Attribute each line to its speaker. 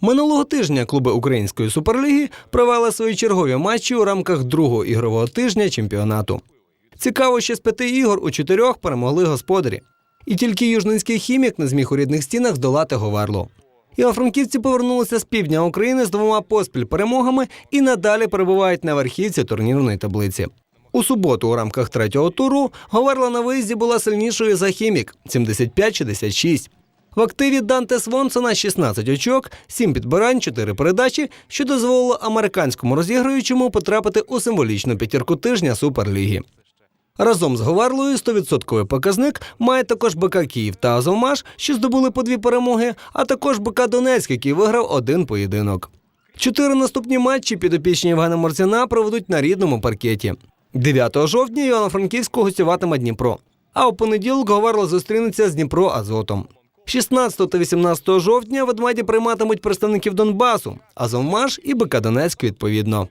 Speaker 1: Минулого тижня клуби української суперліги провели свої чергові матчі у рамках другого ігрового тижня чемпіонату. Цікаво, що з п'яти ігор у чотирьох перемогли господарі. І тільки южненський хімік не зміг у рідних стінах здолати Говерло. Івано-Франківці повернулися з півдня України з двома поспіль перемогами і надалі перебувають на верхівці турнірної таблиці. У суботу у рамках третього туру Говерла на виїзді була сильнішою за хімік 75-66. В активі Данте Свонсона 16 очок, 7 підбирань, 4 передачі, що дозволило американському розігруючому потрапити у символічну п'ятірку тижня Суперліги. Разом з Говерлою 100% показник має також БК Київ та Азовмаш, що здобули по дві перемоги, а також БК Донецьк, який виграв один поєдинок. Чотири наступні матчі підопічні Євгена Морцяна проведуть на рідному паркеті. 9 жовтня Івано-Франківську гостюватиме Дніпро. А у понеділок Говерло зустрінеться з Дніпро Азотом. 16 та 18 жовтня ведмеді прийматимуть представників Донбасу, Азовмаш і БК Донецьк відповідно.